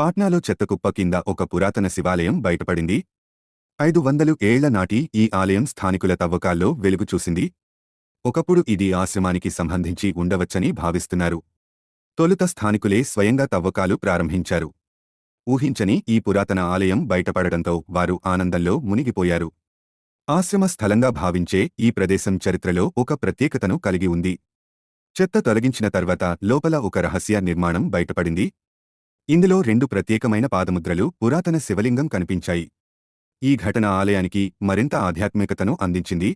పాట్నాలో చెత్తకుప్ప కింద ఒక పురాతన శివాలయం బయటపడింది. ఐదు వందలు ఏళ్ళ నాటి ఈ ఆలయం స్థానికుల తవ్వకాల్లో వెలుగు చూసింది. ఒకప్పుడు ఇది ఆశ్రమానికి సంబంధించి ఉండవచ్చని భావిస్తున్నారు. తొలుత స్థానికులే స్వయంగా తవ్వకాలు ప్రారంభించారు. ఊహించని ఈ పురాతన ఆలయం బయటపడటంతో వారు ఆనందంలో మునిగిపోయారు. ఆశ్రమ స్థలంగా భావించే ఈ ప్రదేశం చరిత్రలో ఒక ప్రత్యేకతను కలిగి ఉంది. చెత్త తొలగించిన తర్వాత లోపల ఒక రహస్య నిర్మాణం బయటపడింది. ఇందులో రెండు ప్రత్యేకమైన పాదముద్రలు పురాతన శివలింగం కనిపించాయి. ఈ ఘటన ఆలయానికి మరింత ఆధ్యాత్మికతను అందించింది.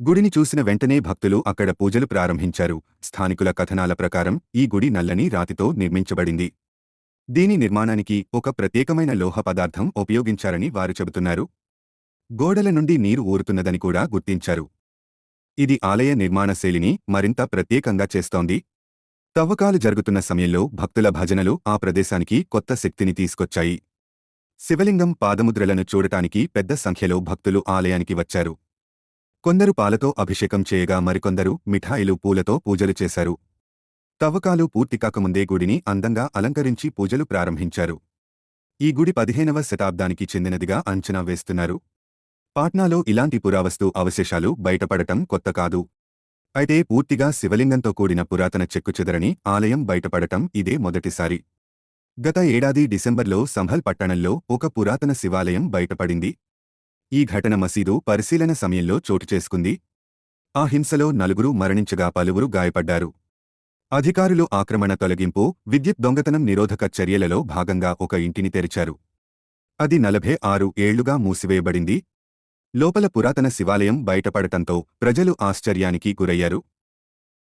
గుడిని చూసిన వెంటనే భక్తులు అక్కడ పూజలు ప్రారంభించారు. స్థానికుల కథనాల ప్రకారం ఈ గుడి నల్లని రాతితో నిర్మించబడింది. దీని నిర్మాణానికి ఒక ప్రత్యేకమైన లోహ పదార్థం ఉపయోగించారని వారు చెబుతున్నారు. గోడల నుండి నీరు ఊరుతున్నదని కూడా గుర్తించారు. ఇది ఆలయ నిర్మాణ శైలిని మరింత ప్రత్యేకంగా చేస్తోంది. తవ్వకాలు జరుగుతున్న సమయంలో భక్తుల భజనలు ఆ ప్రదేశానికి కొత్త శక్తిని తీసుకొచ్చాయి. శివలింగం పాదముద్రలను చూడటానికి పెద్ద సంఖ్యలో భక్తులు ఆలయానికి వచ్చారు. కొందరు పాలతో అభిషేకం చేయగా మరికొందరు మిఠాయిలు పూలతో పూజలు చేశారు. తవ్వకాలు పూర్తి కాకముందే గుడిని అందంగా అలంకరించి పూజలు ప్రారంభించారు. ఈ గుడి పదిహేనవ శతాబ్దానికి చెందినదిగా అంచనా వేస్తున్నారు. పాట్నాలో ఇలాంటి పురావస్తు అవశేషాలు బయటపడటం కొత్త కాదు. అయితే పూర్తిగా శివలింగంతో కూడిన పురాతన చెక్కుచెదరని ఆలయం బయటపడటం ఇదే మొదటిసారి. గత ఏడాది డిసెంబర్లో సంభల్ పట్టణంలో ఒక పురాతన శివాలయం బయటపడింది. ఈ ఘటన మసీదు పరిశీలన సమయంలో చోటు చేసుకుంది. ఆ హింసలో నలుగురు మరణించగా పలువురు గాయపడ్డారు. అధికారులు ఆక్రమణ తొలగింపు విద్యుత్ దొంగతనం నిరోధక చర్యలలో భాగంగా ఒక ఇంటిని తెరిచారు. అది నలభై ఆరు ఏళ్ళుగా మూసివేయబడింది. లోపల పురాతన శివాలయం బయటపడటంతో ప్రజలు ఆశ్చర్యానికి గురయ్యారు.